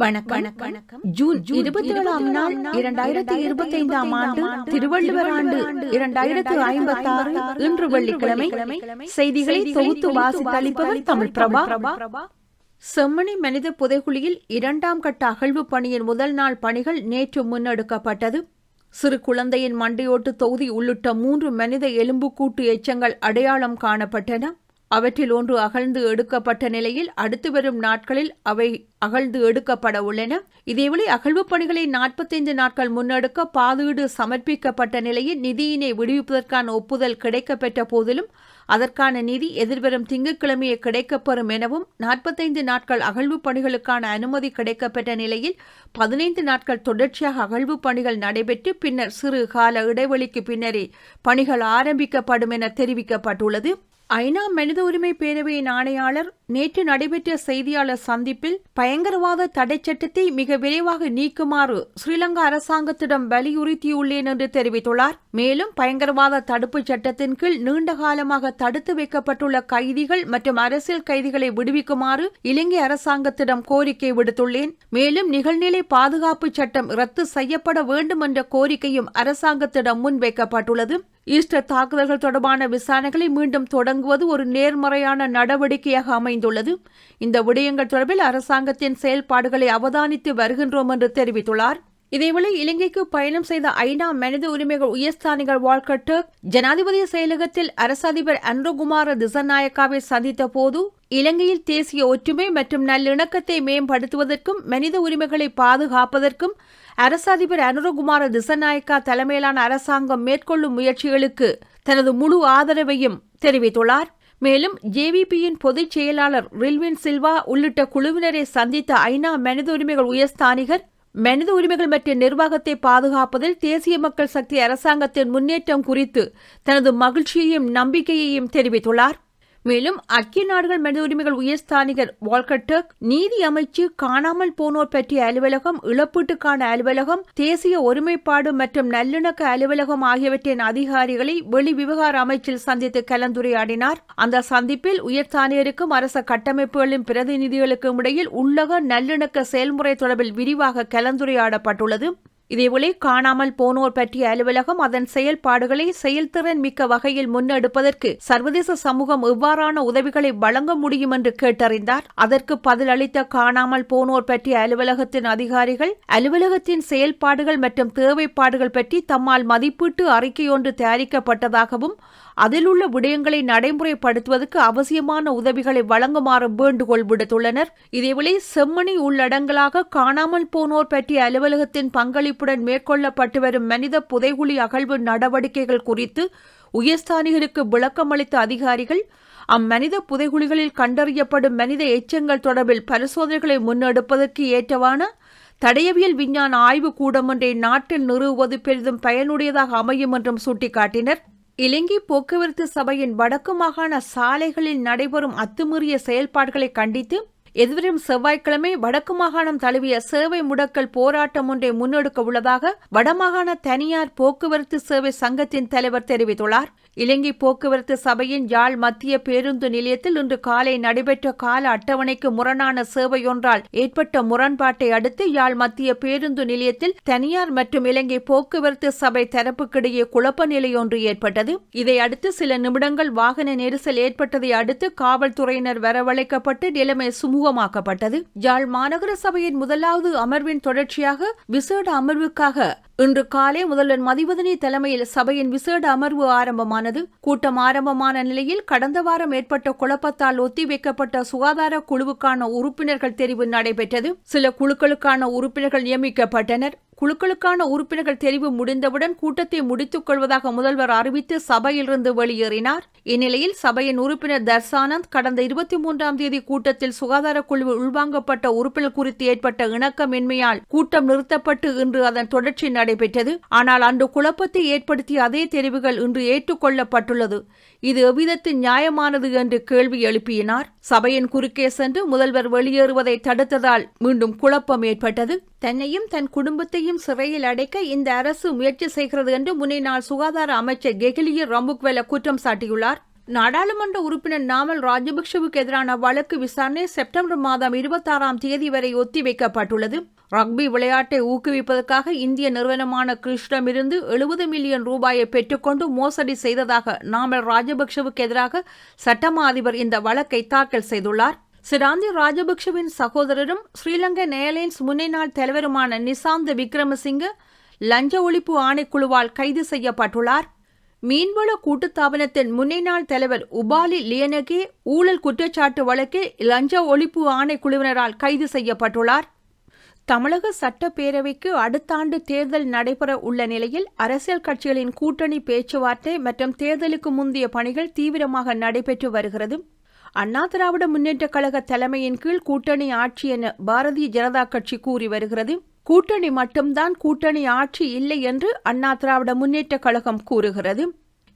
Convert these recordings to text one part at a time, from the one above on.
வணக்கம். வணக்கம். ஜூன் இருபத்தி ஏழாம் நாள் இரண்டாயிரத்தி இருபத்தி ஐந்தாம் ஆண்டு திருவள்ளுவர் ஆண்டு இரண்டாயிரத்து ஐம்பத்தி ஆறு இன்று வெள்ளிக்கிழமை செய்திகளை தொகுத்து வாசித்தளிப்பவர் தமிழ் பிரபா செம்மணி மனித புதைகுழியில் இரண்டாம் கட்ட அகழ்வு பணியின் முதல் நாள் பணிகள் நேற்று முன்னெடுக்கப்பட்டது. சிறு குழந்தையின் மண்டையோட்டு தொகுதி உள்ளிட்ட மூன்று மனித எலும்புக்கூட்டு எச்சங்கள் அடையாளம் காணப்பட்டன. அவற்றில் ஒன்று அகழ்ந்து எடுக்கப்பட்ட நிலையில் அடுத்து வரும் நாட்களில் அவை அகழ்ந்து எடுக்கப்பட உள்ளன. இதேவேளை அகழ்வுப் பணிகளை நாற்பத்தைந்து நாட்கள் முன்னெடுக்க பாதுகீடு சமர்ப்பிக்கப்பட்ட நிலையில் நிதியினை விடுவிப்பதற்கான ஒப்புதல் கிடைக்கப்பெற்ற போதிலும் அதற்கான நிதி எதிர்வரும் திங்கட்கிழமையே கிடைக்கப்பெறும் எனவும் நாற்பத்தைந்து நாட்கள் அகழ்வுப் பணிகளுக்கான அனுமதி கிடைக்கப்பெற்ற நிலையில் பதினைந்து நாட்கள் தொடர்ச்சியாக அகழ்வுப் பணிகள் நடைபெற்று பின்னர் சிறு கால இடைவெளிக்கு பின்னரே பணிகள் ஆரம்பிக்கப்படும் என தெரிவிக்கப்பட்டுள்ளது. ஐநா மனித உரிமை பேரவையின் ஆணையாளர் நேற்று நடைபெற்ற செய்தியாளர் சந்திப்பில் பயங்கரவாத தடை சட்டத்தை மிக விரைவாக நீக்குமாறு ஸ்ரீலங்கா அரசாங்கத்திடம் வலியுறுத்தியுள்ளேன் என்று தெரிவித்துள்ளார். மேலும் பயங்கரவாத தடுப்பு சட்டத்தின் கீழ் நீண்ட காலமாக தடுத்து வைக்கப்பட்டுள்ள கைதிகள் மற்றும் அரசியல் கைதிகளை விடுவிக்குமாறு இலங்கை அரசாங்கத்திடம் கோரிக்கை விடுத்துள்ளேன். மேலும் நிகழ்நிலை பாதுகாப்பு சட்டம் ரத்து செய்யப்பட வேண்டும் என்ற கோரிக்கையும் அரசாங்கத்திடம் முன்வைக்கப்பட்டுள்ளது. ஈஸ்டர் தாக்குதல்கள் தொடர்பான விசாரணைகளை மீண்டும் தொடங்குவது ஒரு நேர்மறையான நடவடிக்கையாக அமைந்துள்ளது. இந்த விடயங்கள் தொடர்பில் அரசாங்கத்தின் செயல்பாடுகளை அவதானித்து வருகின்றோம் என்று தெரிவித்துள்ளார். இதேவேளை இலங்கைக்கு பயணம் செய்த ஐநா மனித உரிமைகள் உயர்ஸ்தானிகள் வால்கட்டு ஜனாதிபதி செயலகத்தில் அரச அதிபர் அன்ருகுமார திசநாயக்காவை சந்தித்த போது இலங்கையில் தேசிய ஒற்றுமை மற்றும் நல்லிணக்கத்தை மேம்படுத்துவதற்கும் மனித உரிமைகளை பாதுகாப்பதற்கும் அரச அதிபர் அனுரகுமார திசநாயக்கா தலைமையிலான அரசாங்கம் மேற்கொள்ளும் முயற்சிகளுக்கு தனது முழு ஆதரவையும் தெரிவித்துள்ளார். மேலும் ஜேவிபியின் பொதுச் செயலாளர் ரில்வின் சில்வா உள்ளிட்ட குழுவினரை சந்தித்த ஐநா மனித உரிமைகள் உயர்ஸ்தானிகர் மனித உரிமைகள் மற்றும் நிர்வாகத்தை பாதுகாப்பதில் தேசிய மக்கள் சக்தி அரசாங்கத்தின் முன்னேற்றம் குறித்து தனது மகிழ்ச்சியையும் நம்பிக்கையையும் தெரிவித்துள்ளார். மேலும் ஐக்கிய நாடுகள் மனித உரிமைகள் உயர்ஸ்தானிகர் வால்கட்டக் நீதி அமைச்சு காணாமல் போனோர் பற்றிய அலுவலகம் இழப்பீட்டுக்கான அலுவலகம் தேசிய ஒருமைப்பாடு மற்றும் நல்லிணக்க அலுவலகம் ஆகியவற்றின் அதிகாரிகளை வெளி விவகார அமைச்சில் சந்தித்து கலந்துரையாடினார். அந்த சந்திப்பில் உயர்ஸ்தானியருக்கும் அரச கட்டமைப்புகளின் பிரதிநிதிகளுக்கும் இடையில் உள்ளக நல்லிணக்க செயல்முறை தொடர்பில் விரிவாக கலந்துரையாடப்பட்டுள்ளது. இதேபோல காணாமல் போனோர் பற்றிய அலுவலகம் அதன் செயல்பாடுகளை செயல்திறன் மிக்க வகையில் முன்னெடுப்பதற்கு சர்வதேச சமூகம் எவ்வாறான உதவிகளை வழங்க முடியும் என்று கேட்டறிந்தார். அதற்கு பதிலளித்த காணாமல் போனோர் பற்றிய அலுவலகத்தின் அதிகாரிகள் அலுவலகத்தின் செயல்பாடுகள் மற்றும் தேவைப்பாடுகள் பற்றி தம்மால் மதிப்பீட்டு அறிக்கையொன்று தயாரிக்கப்பட்டதாகவும் அதில் உள்ள விடயங்களை நடைமுறைப்படுத்துவதற்கு அவசியமான உதவிகளை வழங்குமாறு வேண்டுகோள் விடுத்துள்ளனர். இதேவேளை செம்மணி உள்ளடங்களாக காணாமல் போனோர் பற்றிய அலுவலகத்தின் பங்களிப்புடன் மேற்கொள்ளப்பட்டு வரும் மனித புதைகுழி அகழ்வு நடவடிக்கைகள் குறித்து உயர்ஸ்தானிகளுக்கு விளக்கமளித்த அதிகாரிகள் அம்மனித புதைகுழிகளில் கண்டறியப்படும் மனித எச்சங்கள் தொடர்பில் பரிசோதனைகளை முன்னெடுப்பதற்கு ஏற்றவான தடயவியல் விஞ்ஞான ஆய்வு கூடம் ஒன்றை நாட்டில் நிறுவுவது பெரிதும் பயனுடையதாக அமையும் என்றும் சுட்டிக்காட்டினர். இலங்கை போக்குவரத்து சபையின் வடக்கு மாகாண சாலைகளில் நடைபெறும் அத்துமீறிய செயல்பாடுகளை கண்டித்து எதிர்வரும் செவ்வாய்க்கிழமை வடக்கு மாகாணம் தழுவிய சேவை முடக்கல் போராட்டம் ஒன்றை முன்னெடுக்க உள்ளதாக வடமாகாண தனியார் போக்குவரத்து சேவை சங்கத்தின் தலைவர் தெரிவித்துள்ளார். இலங்கை போக்குவரத்து சபையின் யாழ் மத்திய பேருந்து நிலையத்தில் இன்று காலை நடைபெற்ற கால அட்டவணைக்கு முரணான சேவையொன்றால் ஏற்பட்ட முரண்பாட்டை அடுத்து யாழ் மத்திய பேருந்து நிலையத்தில் தனியார் மற்றும் இலங்கை போக்குவரத்து சபை தரப்புக்கிடையே குழப்ப நிலை ஒன்று ஏற்பட்டது. இதையடுத்து சில நிமிடங்கள் வாகன நெரிசல் ஏற்பட்டதை அடுத்து காவல்துறையினர் வரவழைக்கப்பட்டு நிலைமை சுமூகமாக்கப்பட்டது. யாழ் மாநகர சபையின் முதலாவது அமர்வின் தொடர்ச்சியாக விசேட அமர்வுக்காக இன்று காலை முதல்வர் மதிவதனி தலைமையில் சபையின் விசேட அமர்வு ஆரம்பமான ஆரம்பமானது கூட்டம் ஆரம்பமான நிலையில் கடந்த வாரம் ஏற்பட்ட குழப்பத்தால் ஒத்திவைக்கப்பட்ட சுகாதார குழுவுக்கான உறுப்பினர்கள் தெரிவு நடைபெற்றது. சில குழுக்களுக்கான உறுப்பினர்கள் நியமிக்கப்பட்டனர். குழுக்களுக்கான உறுப்பினர்கள் தெரிவு முடிந்தவுடன் கூட்டத்தை முடித்துக் கொள்வதாக முதல்வர் அறிவித்து சபையிலிருந்து வெளியேறினார். இந்நிலையில் சபையின் உறுப்பினர் தர்சானந்த் கடந்த இருபத்தி மூன்றாம் தேதி கூட்டத்தில் சுகாதார குழு உள்வாங்கப்பட்ட உறுப்பினர் குறித்து ஏற்பட்ட இணக்கமின்மையால் கூட்டம் நிறுத்தப்பட்டு இன்று அதன் தொடர்ச்சி நடைபெற்றது. ஆனால் அன்று குழப்பத்தை ஏற்படுத்திய அதே தெரிவுகள் இன்று ஏற்றுக்கொள்ளப்பட்டுள்ளது. இது எவ்விதத்தில் நியாயமானது என்று கேள்வி எழுப்பினார். சபையின் குறுக்கே சென்று முதல்வர் வெளியேறுவதை தடுத்ததால் மீண்டும் குழப்பம் ஏற்பட்டது. தன்னையும் தன் குடும்பத்தையும் சிறையில் அடைக்க இந்த அரசு முயற்சி செய்கிறது என்று முன்னாள் சுகாதார அமைச்சர் கெகிலிய ரம்புக்வெல குற்றம் சாட்டியுள்ளார். நாடாளுமன்ற உறுப்பினர் நாமல் ராஜபக்ஷவுக்கு எதிரான வழக்கு விசாரணை செப்டம்பர் மாதம் இருபத்தாறாம் தேதி வரை ஒத்திவைக்கப்பட்டுள்ளது. ரக்பி விளையாட்டை ஊக்குவிப்பதற்காக இந்திய நிறுவனமான கிருஷ்ணமிருந்து எழுபது மில்லியன் ரூபாயை பெற்றுக்கொண்டு மோசடி செய்ததாக நாமல் ராஜபக்ஷவுக்கு எதிராக சட்டமா அதிபர் இந்த வழக்கை தாக்கல் செய்துள்ளார். சிராந்தி ராஜபக்ஷவின் சகோதரரும் ஸ்ரீலங்கா ஏர்லைன்ஸ் முன்னாள் தலைவருமான நிசாந்த விக்ரமசிங்க லஞ்ச ஒழிப்பு ஆணைக்குழுவால் கைது செய்யப்பட்டுள்ளார். மீன்வள கூட்டுத்தாபனத்தின் முன்னாள் தலைவர் உபாலி லியனகே ஊழல் குற்றச்சாட்டு வழக்கில் லஞ்ச ஒழிப்பு ஆணைக்குழுவினரால் கைது செய்யப்பட்டுள்ளார். தமிழக சட்டப்பேரவைக்கு அடுத்த ஆண்டு தேர்தல் நடைபெற உள்ள நிலையில் அரசியல் கட்சிகளின் கூட்டணி பேச்சுவார்த்தை மற்றும் தேர்தலுக்கு முந்தைய பணிகள் தீவிரமாக நடைபெற்று வருகிறது. அண்ணா திராவிட முன்னேற்ற கழக தலைமையின் கீழ் கூட்டணி ஆட்சி என பாரதிய ஜனதா கட்சி கூறி வருகிறது. கூட்டணி மட்டும்தான் கூட்டணி ஆட்சி இல்லை என்று அண்ணா திராவிட முன்னேற்ற கழகம் கூறுகிறது.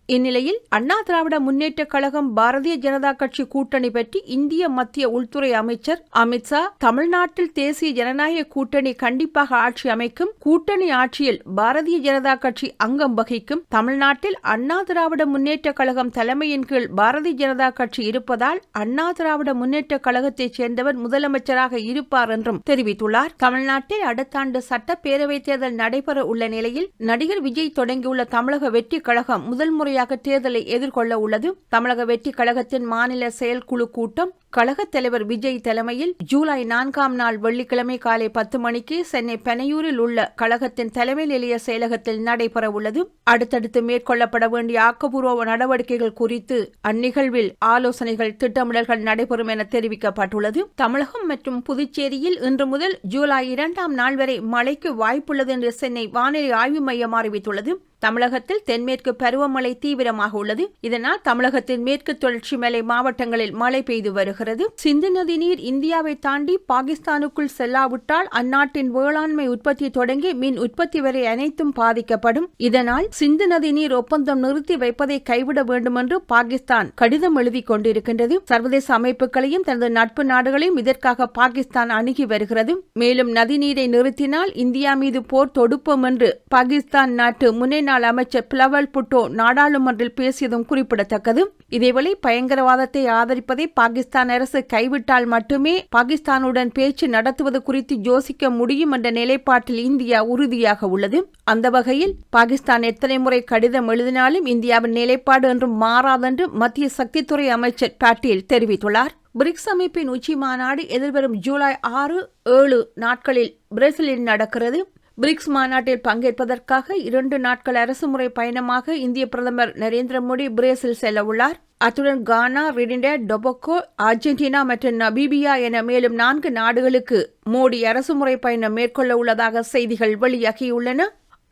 இந்நிலையில் அண்ணா திராவிட முன்னேற்றக் கழகம் பாரதிய ஜனதா கட்சி கூட்டணி பற்றி இந்திய மத்திய உள்துறை அமைச்சர் அமித்ஷா தமிழ்நாட்டில் தேசிய ஜனநாயக கூட்டணி கண்டிப்பாக ஆட்சி அமைக்கும் கூட்டணி ஆட்சியில் பாரதிய ஜனதா கட்சி அங்கம் வகிக்கும் தமிழ்நாட்டில் அண்ணா திராவிட முன்னேற்ற கழகம் தலைமையின் கீழ் பாரதிய ஜனதா கட்சி இருப்பதால் அண்ணா திராவிட முன்னேற்றக் கழகத்தைச் சேர்ந்தவர் முதலமைச்சராக இருப்பார் என்றும் தெரிவித்துள்ளார். தமிழ்நாட்டில் அடுத்த ஆண்டு சட்டப்பேரவைத் தேர்தல் நடைபெற உள்ள நிலையில் நடிகர் விஜய் தொடங்கியுள்ள தமிழக வெற்றி கழகம் முதல் முறை முறையாக தேர்தலை எதிர்கொள்ள உள்ளது. தமிழக வெற்றி கழகத்தின் மாநில செயற்குழு கூட்டம் கழகத் தலைவர் விஜய் தலைமையில் ஜூலை நான்காம் நாள் வெள்ளிக்கிழமை காலை பத்து மணிக்கு சென்னை பெனையூரில் உள்ள கழகத்தின் தலைமை நிலைய செயலகத்தில் நடைபெறவுள்ளது. அடுத்தடுத்து மேற்கொள்ளப்பட வேண்டிய ஆக்கப்பூர்வ நடவடிக்கைகள் குறித்து அந்நிகழ்வில் ஆலோசனைகள் திட்டமிடல்கள் நடைபெறும் என தெரிவிக்கப்பட்டுள்ளது. தமிழகம் மற்றும் புதுச்சேரியில் இன்று முதல் ஜூலை இரண்டாம் நாள் வரை மழைக்கு வாய்ப்புள்ளது என்று சென்னை வானிலை ஆய்வு மையம் அறிவித்துள்ளது. தமிழகத்தில் தென்மேற்கு பருவமழை தீவிரமாக உள்ளது. இதனால் தமிழகத்தின் மேற்கு தொடர்ச்சி மலை மாவட்டங்களில் மழை பெய்து வருகிறது. வருகிறது. சிந்து நதி நீர் இந்தியாவை தாண்டி பாகிஸ்தானுக்குள் செல்லாவிட்டால் அந்நாட்டின் வேளாண்மை உற்பத்தி தொடங்கி மின் உற்பத்தி வரை அனைத்தும் பாதிக்கப்படும். இதனால் சிந்து நதி நீர் ஒப்பந்தம் நிறுத்தி வைப்பதை கைவிட வேண்டும் என்று பாகிஸ்தான் கடிதம் எழுதி கொண்டிருக்கின்றது. சர்வதேச அமைப்புகளையும் தனது நட்பு நாடுகளையும் இதற்காக பாகிஸ்தான் அணுகி வருகிறது. மேலும் நதிநீரை நிறுத்தினால் இந்தியா மீது போர் தொடுப்போம் என்று பாகிஸ்தான் நாட்டு முன்னே நாள் அமைச்சர் பிளவல் புட்டோ நாடாளுமன்றில் பேசியதும் குறிப்பிடத்தக்கது. இதேவேளை பயங்கரவாதத்தை ஆதரிப்பதை பாகிஸ்தான் அரசு கைவிட்டால் மட்டுமே பாகிஸ்தானுடன் பேச்சு நடத்துவது குறித்து யோசிக்க முடியும் என்ற நிலைப்பாட்டில் இந்தியா உறுதியாக உள்ளது. அந்த வகையில் பாகிஸ்தான் எத்தனை முறை கடிதம் எழுதினாலும் இந்தியாவின் நிலைப்பாடு என்றும் மாறாதென்று மத்திய சக்தித்துறை அமைச்சர் பாட்டீல் தெரிவித்துள்ளார். பிரிக்ஸ் அமைப்பின் உச்சி மாநாடு எதிர்வரும் ஜூலை ஆறு ஏழு நாட்களில் பிரேசிலில் நடக்கிறது. பிரிக்ஸ் மாநாட்டில் பங்கேற்பதற்காக இரண்டு நாட்கள் அரசுமுறை பயணமாக இந்திய பிரதமர் நரேந்திர மோடி பிரேசில் செல்ல உள்ளார் அத்துடன் கானா விடிண்ட டொபக்கோ அர்ஜென்டினா மற்றும் நபீபியா என மேலும் நான்கு நாடுகளுக்கு மோடி அரசுமுறை பயணம் மேற்கொள்ள உள்ளதாக செய்திகள் வெளியாகியுள்ளன.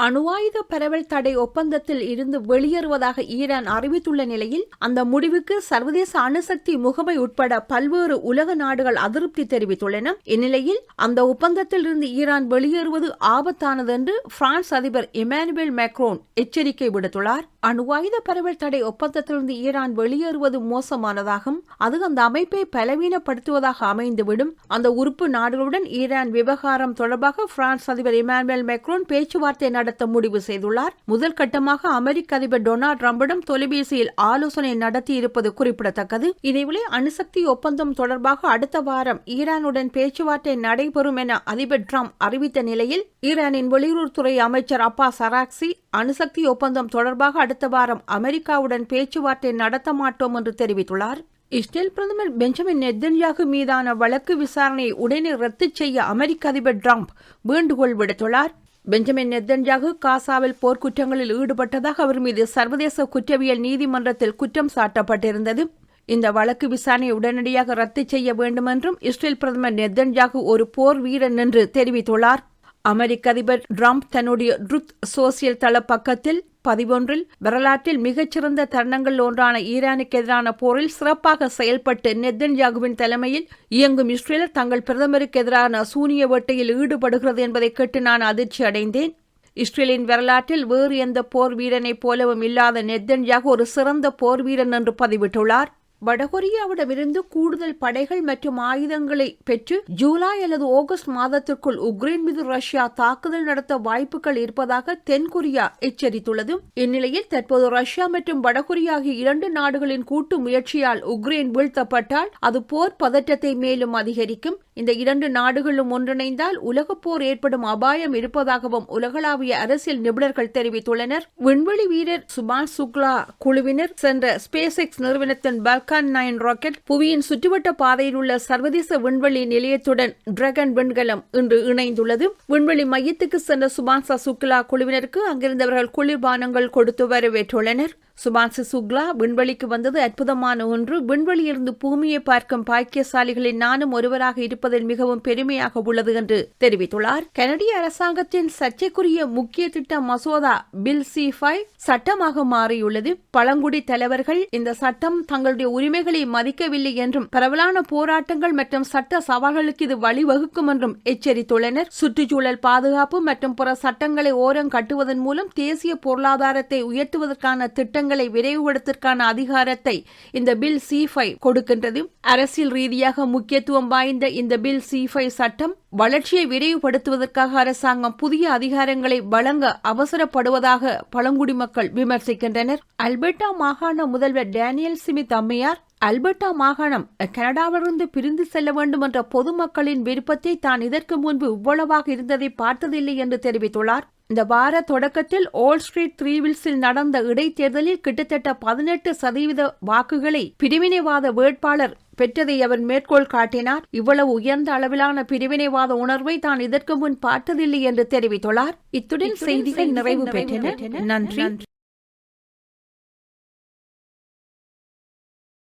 அணுவாயுத பரவல் தடை ஒப்பந்தத்தில் இருந்து வெளியேறுவதாக ஈரான் அறிவித்துள்ள நிலையில் அந்த முடிவுக்கு சர்வதேச அணுசக்தி முகமை உட்பட பல்வேறு உலக நாடுகள் அதிருப்தி தெரிவித்துள்ளன. இந்நிலையில் அந்த ஒப்பந்தத்தில் இருந்து ஈரான் வெளியேறுவது ஆபத்தானது என்று பிரான்ஸ் அதிபர் இமானுவேல் மேக்ரோன் எச்சரிக்கை விடுத்துள்ளார். அணுவாயுத பரவல் தடை ஒப்பந்தத்திலிருந்து ஈரான் வெளியேறுவது மோசமானதாகும். அது அந்த அமைப்பை பலவீனப்படுத்துவதாக அமைந்துவிடும். அந்த உறுப்பு நாடுகளுடன் ஈரான் விவகாரம் தொடர்பாக பிரான்ஸ் அதிபர் இமானுவேல் மேக்ரோன் பேச்சுவார்த்தை நடத்த முடிவு செய்துள்ளார். முதல் கட்டமாக அமெரிக்க அதிபர் டொனால்டு டிரம்பிடம் தொலைபேசியில் ஆலோசனை நடத்தியிருப்பது குறிப்பிடத்தக்கது. இதேவேளை அணுசக்தி ஒப்பந்தம் தொடர்பாக அடுத்த வாரம் ஈரானுடன் பேச்சுவார்த்தை நடைபெறும் என அதிபர் டிரம்ப் அறிவித்த நிலையில் ஈரானின் வெளியுறவுத்துறை அமைச்சர் அப்பா சராக்சி அணுசக்தி ஒப்பந்தம் தொடர்பாக அடுத்த வாரம் அமெரிக்காவுடன் பேச்சுவார்த்தை நடத்த மாட்டோம் என்று தெரிவித்துள்ளார். இஸ்ரேல் பிரதமர் பெஞ்சமின் நெத்தன்யாகு மீதான வழக்கு விசாரணையை உடனே ரத்து செய்ய அமெரிக்க அதிபர் டிரம்ப் வேண்டுகோள் விடுத்துள்ளார். பெஞ்சமின் நெத்தன்யாகு காசாவில் போர்க்குற்றங்களில் ஈடுபட்டதாக அவர் மீது சர்வதேச குற்றவியல் நீதிமன்றத்தில் குற்றம் சாட்டப்பட்டிருந்தது. இந்த வழக்கு விசாரணையை உடனடியாக ரத்து செய்ய வேண்டுமென்றும் இஸ்ரேல் பிரதமர் நெத்தன்யாகு ஒரு போர் வீரன் என்று தெரிவித்துள்ளார். அமெரிக்க அதிபர் ட்ரம்ப் தன்னுடைய ருத் சோசியல் தள பக்கத்தில் பதிவொன்றில் வரலாற்றில் மிகச்சிறந்த தருணங்கள் ஒன்றான ஈரானுக்கு எதிரான போரில் சிறப்பாக செயல்பட்டு நெத்தன்யாகுவின் தலைமையில் இயங்கும் இஸ்ரேல் தங்கள் பிரதமருக்கு எதிரான சூனிய வேட்டையில் ஈடுபடுகிறது என்பதை கேட்டு நான் அதிர்ச்சி அடைந்தேன். இஸ்ரேலின் வரலாற்றில் வேறு எந்த போர் வீரனைப் போலவும் இல்லாத நெத்தன்யாகு ஒரு சிறந்த போர் வீரன் என்று பதிவிட்டுள்ளார். வடகொரியாவிடமிருந்து கூடுதல் படைகள் மற்றும் ஆயுதங்களை பெற்று ஜூலை அல்லது ஆகஸ்ட் மாதத்திற்குள் உக்ரைன் மீது ரஷ்யா தாக்குதல் நடத்த வாய்ப்புகள் இருப்பதாக தென்கொரியா எச்சரித்துள்ளது. இந்நிலையில் தற்போது ரஷ்யா மற்றும் வடகொரியா ஆகிய இரண்டு நாடுகளின் கூட்டு முயற்சியால் உக்ரைன் வீழ்த்தப்பட்டால் அது போர் பதற்றத்தை மேலும் அதிகரிக்கும். இந்த இரண்டு நாடுகளும் ஒன்றிணைந்தால் உலகப்போர் ஏற்படும் அபாயம் இருப்பதாகவும் உலகளாவிய அரசியல் நிபுணர்கள் தெரிவித்துள்ளனர். விண்வெளி வீரர் சுபாஷ் சுக்லா குழுவினர் சென்ற ஸ்பேஸ் எக்ஸ் நிறுவனத்தின் பல்கான் நைன் ராக்கெட் புவியின் சுற்றுவட்ட பாதையில் உள்ள சர்வதேச விண்வெளி நிலையத்துடன் டிராகன் விண்கலம் இன்று இணைந்துள்ளது. விண்வெளி மையத்துக்கு சென்ற சுபாஷா சுக்லா குழுவினருக்கு அங்கிருந்தவர்கள் குளிர்பானங்கள் கொடுத்து வரவேற்றுள்ளனர். சுபான்சு சுக்லா விண்வெளிக்கு வந்தது அற்புதமான ஒன்று. விண்வெளியிலிருந்து பூமியை பார்க்கும் பாக்கியசாலிகளில் நானும் ஒருவராக இருப்பதில் மிகவும் பெருமையாக உள்ளது என்று தெரிவித்துள்ளார். கனடிய அரசாங்கத்தின் சர்ச்சைக்குரிய முக்கிய திட்ட மசோதா பில் சி ஃபைவ் சட்டமாக மாறியுள்ளது. பழங்குடி தலைவர்கள் இந்த சட்டம் தங்களுடைய உரிமைகளை மதிக்கவில்லை என்றும் பரவலான போராட்டங்கள் மற்றும் சட்ட சவால்களுக்கு இது வழிவகுக்கும் என்றும் எச்சரித்துள்ளனர். சுற்றுச்சூழல் பாதுகாப்பு மற்றும் பிற சட்டங்களை ஓரம் கட்டுவதன் மூலம் தேசிய பொருளாதாரத்தை உயர்த்துவதற்கான திட்டங்கள் திட்டங்களை விரைவுபடுத்துவதற்கான அதிகாரத்தை இந்த பில் சி ஃபைவ் கொடுக்கின்றது. அரசியல் ரீதியாக முக்கியத்துவம் வாய்ந்த இந்த பில் சி ஃபைவ் சட்டம் வளர்ச்சியை விரைவுபடுத்துவதற்காக அரசாங்கம் புதிய அதிகாரங்களை வழங்க அவசரப்படுவதாக பழங்குடி மக்கள் விமர்சிக்கின்றனர். அல்பர்டா மாகாண முதல்வர் டேனியல் சிமித் அம்மையார் அல்பர்டா மாகாணம் கனடாவிலிருந்து பிரிந்து செல்ல வேண்டும் என்ற பொதுமக்களின் விருப்பத்தை தான் இதற்கு முன்பு இவ்வளவாக இருந்ததை பார்த்ததில்லை என்று தெரிவித்துள்ளார். இந்த வார தொடக்கத்தில் ஓல் ஸ்ட்ரீட் த்ரீவில்ஸில் நடந்த இடைத்தேர்தலில் கிட்டத்தட்ட பதினெட்டு சதவீத வாக்குகளை பிரிவினைவாத வேட்பாளர் பெற்றதை அவர் மேற்கோள் காட்டினார். இவ்வளவு உயர்ந்த அளவிலான பிரிவினைவாத உணர்வை தான் இதற்கு முன் பார்த்ததில்லை என்று தெரிவித்துள்ளார். இத்துடன் செய்திகள் நிறைவு பெற்றன. நன்றி.